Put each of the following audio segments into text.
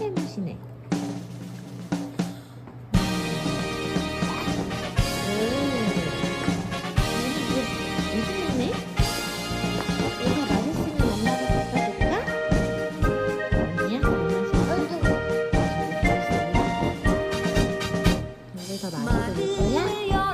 해보시네. 네? 마음을 열어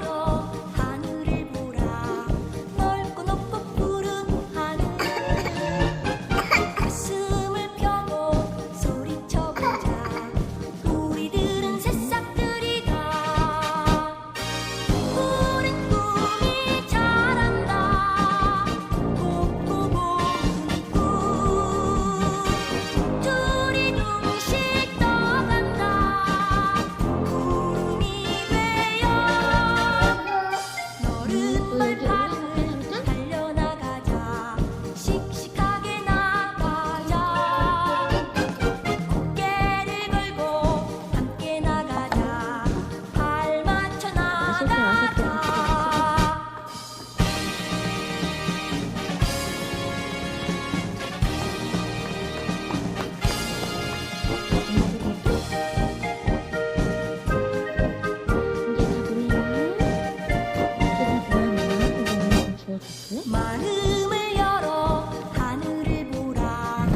열어 하늘을 보라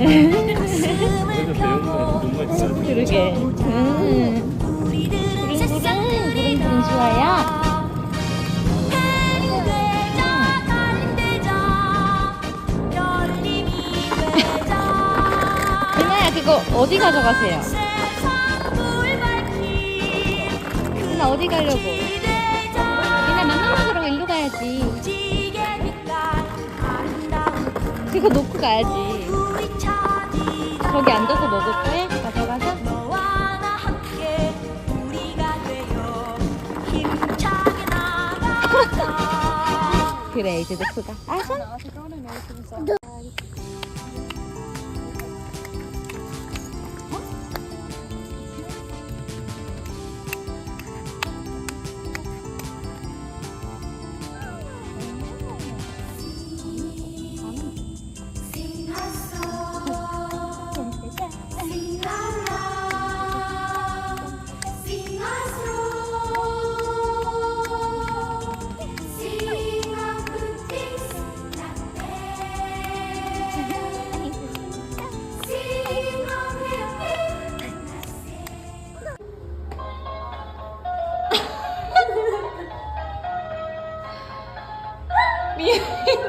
가슴을 펴고. 그러게. 음. 우리들은 좋아요. 되자 달 되자 별님이 되자 은하야 그거 어디 가져가세요? 세상 불 밝히 은하 어디 가려고? 먹으러 일로 가야지. 그거 놓고 가야지. 거기 앉아서 먹을 거야? 가져가서? 그래 이제 놓고 가. 아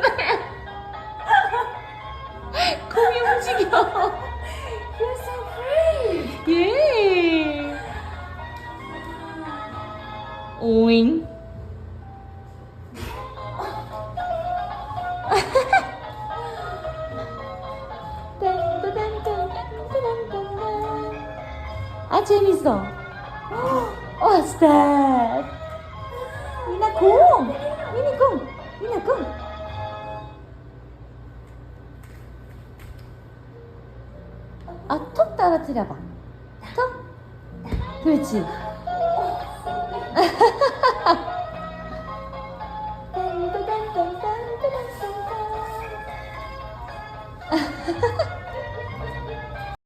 손. 공이 움직여. You're so brave. 예. 오잉. 아 재밌어. What's that? 미나 공. 미니 공. 미나 공. 아, 톡 떨어뜨려봐. 톡. 그렇지.